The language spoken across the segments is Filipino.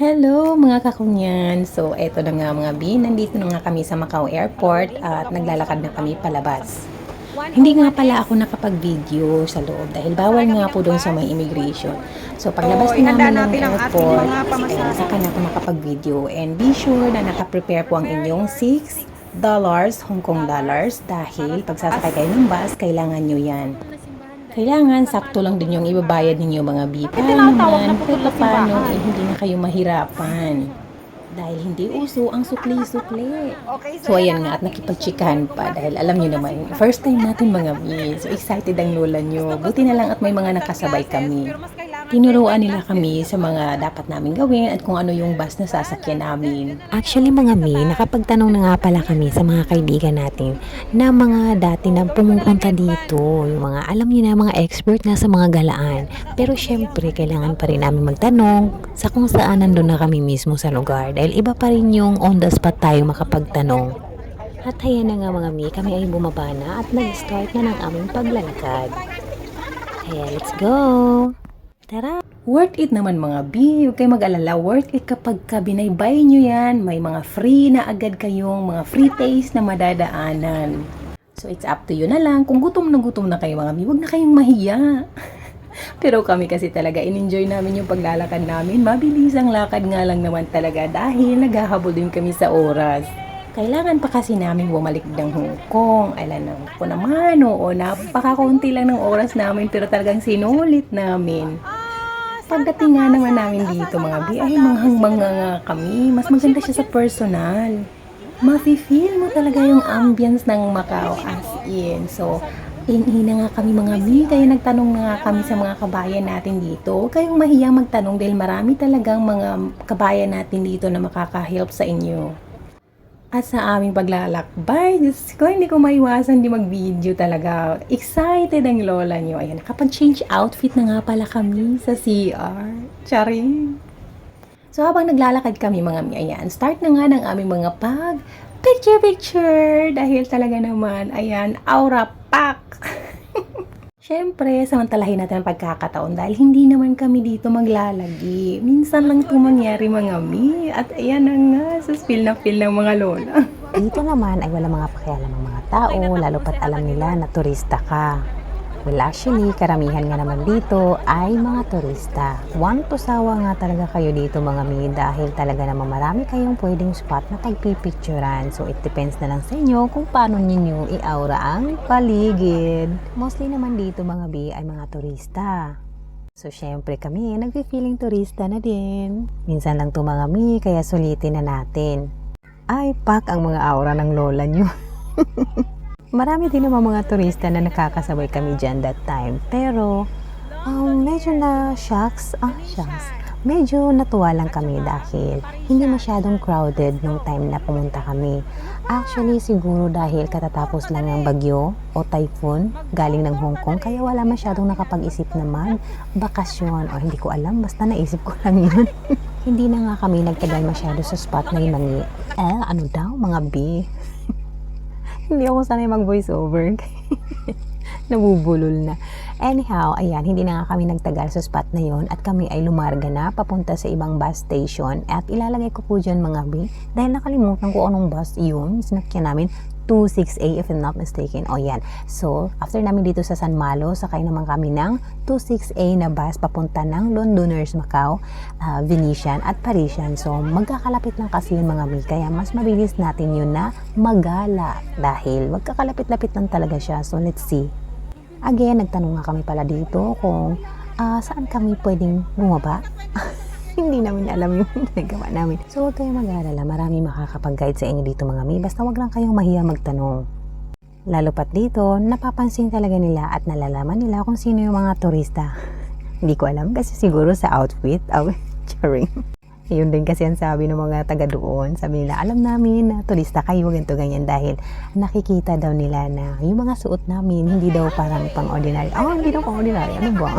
Hello mga kakunyan! So, eto na nga mga B, nandito na nga kami sa Macau Airport at naglalakad na kami palabas. Hindi nga pala ako nakapag-video sa loob dahil bawal nga po doon sa may immigration. So, paglabas na namin ng airport, ayun, saka na ako nakapag-video. And be sure na nakaprepare po ang inyong 6 dollars, Hong Kong dollars, dahil pag sasakay kayo ng bus, kailangan nyo yan. Kailangan sakto lang din yung ibabayad ninyo mga B. Na naman, kahit paano, eh, hindi na kayo mahirapan. Dahil hindi uso ang sukli-sukli. So ayan nga at nakipagchikahan pa dahil alam nyo naman, first time natin mga B. So excited ang lola nyo. Buti na lang at may mga nakasabay kami. Tinuruan nila kami sa mga dapat namin gawin at kung ano yung bus na sasakyan namin. Actually mga mi, nakapagtanong na nga pala kami sa mga kaibigan natin na mga dati na pumupunta dito, yung mga alam niyo na mga expert na sa mga galaan. Pero syempre, kailangan pa rin namin magtanong sa kung saan nandun na kami mismo sa lugar dahil iba pa rin yung on the spot tayo makapagtanong. At ayan na nga mga mi, kami ay bumaba na at nag-start na ng aming paglalakad. Kaya let's go! Tara! Worth it naman mga B. Huwag kayo mag-alala. Worth it kapag ka binaybay nyo yan. May mga free na agad kayong mga free taste na madadaanan. So it's up to you na lang. Kung gutom na gutom na kayo mga B, huwag na kayong mahiya. Pero kami kasi talaga in-enjoy namin yung paglalakad namin. Mabilis ang lakad nga lang naman talaga dahil naghahabol din kami sa oras. Kailangan pa kasi namin bumalik ng Hong Kong. Alam ko naman, oo, napakakunti lang ng oras namin pero talagang sinulit namin. Pagdating nga naman namin dito mga bi, ay manghang-manga nga kami. Mas maganda siya sa personal. Mafe-feel mo talaga yung ambience ng Macau as in. So, inina nga kami mga bi, kaya nagtanong na nga kami sa mga kabayan natin dito. Huwag kayong mahiyang magtanong dahil marami talagang mga kabayan natin dito na makaka-help sa inyo. At sa aming paglalakbay, Diyos ko, hindi ko maiwasan di mag-video talaga. Excited ang lola niyo. Ayan, nakapag-change outfit na nga pala kami sa CR. Charing! So habang naglalakad kami mga mi, ayan, start na nga ng aming mga pag picture-picture. Dahil talaga naman, ayan, aura pack! Siyempre, samantalahin natin ang pagkakataon dahil hindi naman kami dito maglalagi. Minsan lang ito mangyari mga mi. At ayan na nga, sa feel na feel ng mga lola. Dito naman ay wala mga pakialam ng mga tao, lalo pat alam nila na turista ka. Well, actually, karamihan nga naman dito ay mga turista. One to sawa nga talaga kayo dito mga mi dahil talaga naman marami kayong pwedeng spot na pagpipicturan. So, it depends na lang sa inyo kung paano ninyo i-aura ang paligid. Mostly naman dito mga bi ay mga turista. So, syempre kami, nagpi-feeling turista na din. Minsan lang to mga mi, kaya sulitin na natin ay pak ang mga aura ng lola nyo. Marami din naman mga turista na nakakasabay kami dyan that time. Pero, um, medyo na shocks, ah, shocks. Medyo natuwa lang kami dahil hindi masyadong crowded nung time na pumunta kami. Actually, siguro dahil katatapos lang ng bagyo o typhoon galing ng Hong Kong, kaya wala masyadong nakapag-isip naman bakasyon o hindi ko alam, basta naisip ko lang yun. hindi na nga kami nagtagal masyado sa spot na yun eh, ano daw, mga B. hindi ako sanay mag voice over. Nabubulol na. Anyhow, ayan, hindi na nga kami nagtagal sa spot na yon at kami ay lumarga na papunta sa ibang bus station at ilalagay ko po dyan mga B dahil nakalimutan ko anong bus yun. Sinakyan namin 26A if I'm not mistaken. O yan. So, after namin dito sa San Malo, sakay naman kami ng 26A na bus papunta ng Londoners Macau, ah, Venetian at Parisian. So, magkakalapit lang kasi yun mga mi. Kaya mas mabilis natin yun na magala dahil magkakalapit-lapit lang talaga siya. So, let's see. Again, nagtanong nga kami pala dito kung ah, saan kami pwedeng bumaba. Hindi namin alam yung ginagawa namin. So, huwag kayong mag-alala. Marami makakapag-guide sa inyo dito mga mi. Basta wag lang kayong mahiya magtanong. Lalo pat dito, napapansin talaga nila at nalalaman nila kung sino yung mga turista. Hindi ko alam kasi siguro sa outfit. Oh, charing. Yun din kasi ang sabi ng mga taga doon. Sabi nila, alam namin na turista kayo, ganito ganyan. Dahil nakikita daw nila na yung mga suot namin, hindi daw parang pang-ordinary. Oh, hindi daw pang-ordinary. Ano ba?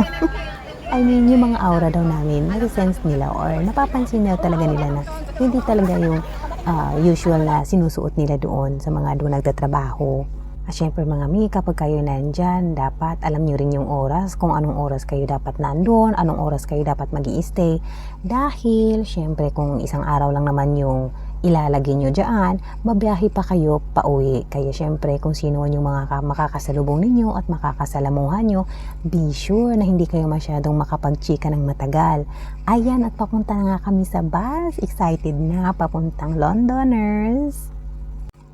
I mean, yung mga aura daw namin, nare-sense nila or napapansin na talaga nila na hindi talaga yung ah, usual na sinusuot nila doon sa mga doon nagtatrabaho. At syempre mga mi, kapag kayo nandyan, dapat alam nyo rin yung oras, kung anong oras kayo dapat nandun, anong oras kayo dapat mag stay Dahil, syempre kung isang araw lang naman yung ilalagay nyo dyan, mabiyahe pa kayo pauwi. Kaya syempre kung sino yung mga ka- makakasalubong ninyo at makakasalamuhan nyo, be sure na hindi kayo masyadong makapagchika ng matagal. Ayan at papunta na nga kami sa bus. Excited na papuntang Londoners.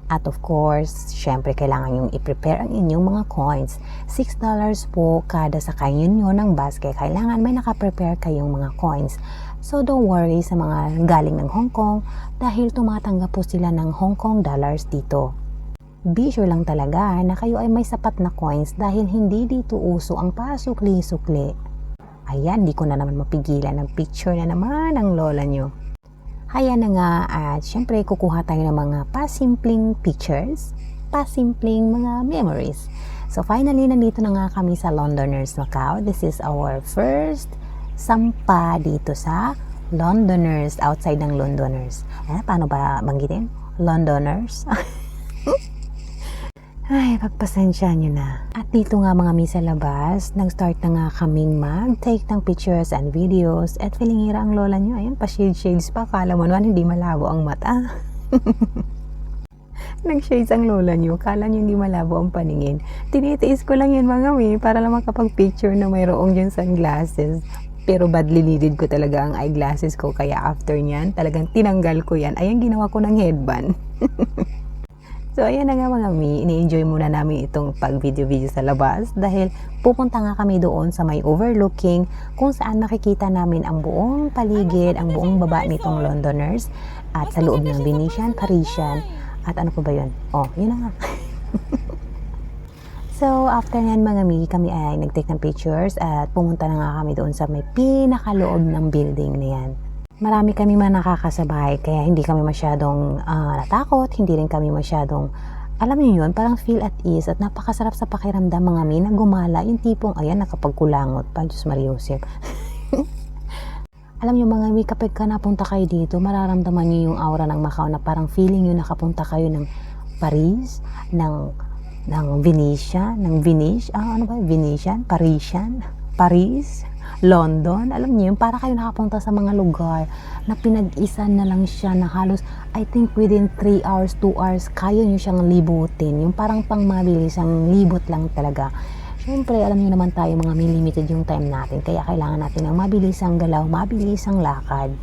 At of course, syempre kailangan yung i-prepare ang inyong mga coins. $6 po kada sakay ninyo ng bus kaya kailangan may nakaprepare kayong mga coins. So don't worry sa mga galing ng Hong Kong dahil tumatanggap po sila ng Hong Kong dollars dito. Be sure lang talaga na kayo ay may sapat na coins dahil hindi dito uso ang pasukli-sukli. Ayan, di ko na naman mapigilan ng picture na naman ng lola nyo. Haya na nga at syempre kukuha tayo ng mga pasimpleng pictures, pasimpleng mga memories. So finally, nandito na nga kami sa Londoners Macau. This is our first sampa dito sa Londoners, outside ng Londoners. Eh, paano ba banggitin? Londoners? Ay, pagpasensya nyo na. At dito nga mga mi sa labas, nag-start na nga kaming mag-take ng pictures and videos at feelingira ang lola nyo. Ayun, pa-shade-shades pa. Kala mo naman hindi malabo ang mata. Nag-shades ang lola nyo. Kala nyo hindi malabo ang paningin. Tinitiis ko lang yan mga mi para lang makapag-picture na mayroong yung sunglasses. Pero badly needed ko talaga ang eyeglasses ko. Kaya after nyan, talagang tinanggal ko yan. Ayan, ginawa ko ng headband. So, ayan na nga mga mi, ini-enjoy muna namin itong pag-video-video sa labas dahil pupunta nga kami doon sa may overlooking kung saan makikita namin ang buong paligid, ang buong baba nitong Londoners at sa loob ng Venetian, Parisian at ano pa ba yun? Oh, yun na nga. so, after yan mga mi, kami ay nag-take ng pictures at pumunta na nga kami doon sa may pinakaloob ng building na yan. Marami kami man nakakasabay kaya hindi kami masyadong ah, natakot, hindi rin kami masyadong alam niyo yun, parang feel at ease at napakasarap sa pakiramdam mga mi na gumala yung tipong ayan nakapagkulangot pa, Diyos Maria Josep. alam niyo mga mi, kapag ka napunta kayo dito, mararamdaman niyo yung aura ng Macau na parang feeling niyo nakapunta kayo ng Paris, ng ng Venetia, ng Venice, ah, ano ba, Venetian, Parisian, Paris, London, alam niyo yun, para kayo nakapunta sa mga lugar na pinag-isa na lang siya na halos, I think within 3 hours, 2 hours, kaya niyo siyang libutin. Yung parang pang mabilis, ang libot lang talaga. Siyempre, alam niyo naman tayo mga may limited yung time natin, kaya kailangan natin ng mabilis ang galaw, mabilis ang lakad.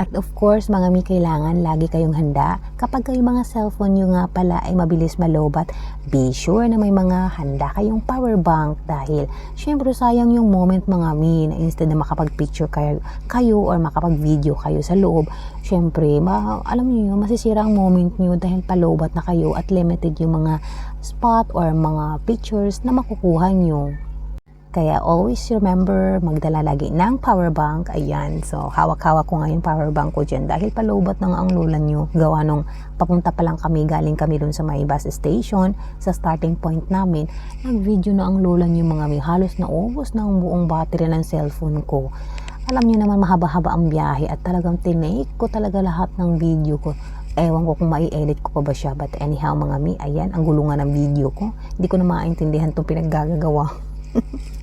At of course, mga mi kailangan lagi kayong handa. Kapag kayo mga cellphone nyo nga pala ay mabilis malobat, be sure na may mga handa kayong power bank dahil syempre sayang yung moment mga mi na instead na makapag-picture kayo, kayo or makapag-video kayo sa loob, syempre, ma, alam niyo yun, masisira ang moment nyo dahil palobat na kayo at limited yung mga spot or mga pictures na makukuha nyo. Kaya always remember magdala lagi ng power bank. Ayan. So, hawak-hawak ko nga yung power bank ko dyan dahil palobot na nga ang lola nyo. Gawa nung papunta pa lang kami, galing kami dun sa may bus station, sa starting point namin. Nag-video na ang lola nyo mga may halos na ubos ang buong battery ng cellphone ko. Alam nyo naman mahaba-haba ang biyahe at talagang tinake ko talaga lahat ng video ko. Ewan ko kung mai-edit ko pa ba siya. But anyhow mga mi, ayan, ang gulungan ng video ko. Hindi ko na maintindihan itong pinaggagawa.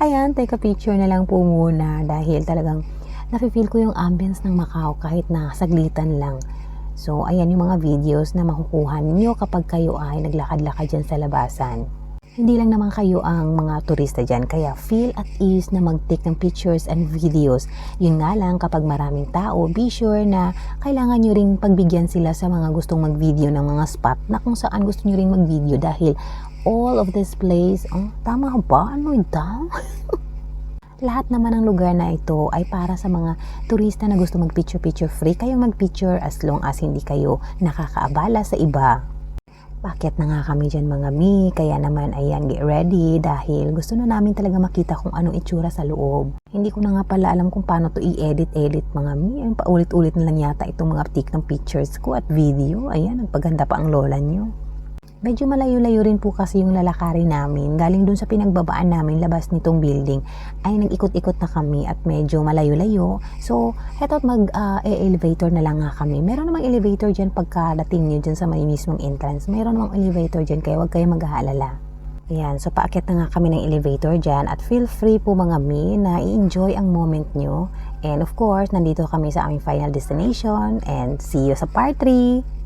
Ayan, take a picture na lang po muna dahil talagang nafe-feel ko yung ambience ng Macau kahit na saglitan lang. So, ayan yung mga videos na makukuha ninyo kapag kayo ay naglakad-lakad dyan sa labasan. Hindi lang naman kayo ang mga turista dyan, kaya feel at ease na mag-take ng pictures and videos. Yun nga lang, kapag maraming tao, be sure na kailangan nyo ring pagbigyan sila sa mga gustong mag-video ng mga spot na kung saan gusto nyo ring mag-video dahil all of this place, oh, tama ba? Ano daw? Lahat naman ng lugar na ito ay para sa mga turista na gusto mag-picture-picture free. Kayong mag-picture as long as hindi kayo nakakaabala sa iba. Bakit na nga kami dyan mga mi? Kaya naman ayan, get ready dahil gusto na namin talaga makita kung anong itsura sa loob. Hindi ko na nga pala alam kung paano to i-edit-edit mga mi. Ayun, paulit-ulit na lang yata itong mga tik ng pictures ko at video. Ayan, nagpaganda pa ang lola nyo. Medyo malayo-layo rin po kasi yung lalakarin namin. Galing dun sa pinagbabaan namin, labas nitong building, ay nag-ikot-ikot na kami at medyo malayo-layo. So, heto't mag-elevator na lang nga kami. Meron namang elevator dyan pagkadating nyo dyan sa may mismong entrance. Meron namang elevator dyan, kaya huwag kayo mag-aalala. Ayan, so paakyat na nga kami ng elevator dyan at feel free po mga mi na i-enjoy ang moment nyo. And of course, nandito kami sa aming final destination and see you sa part 3!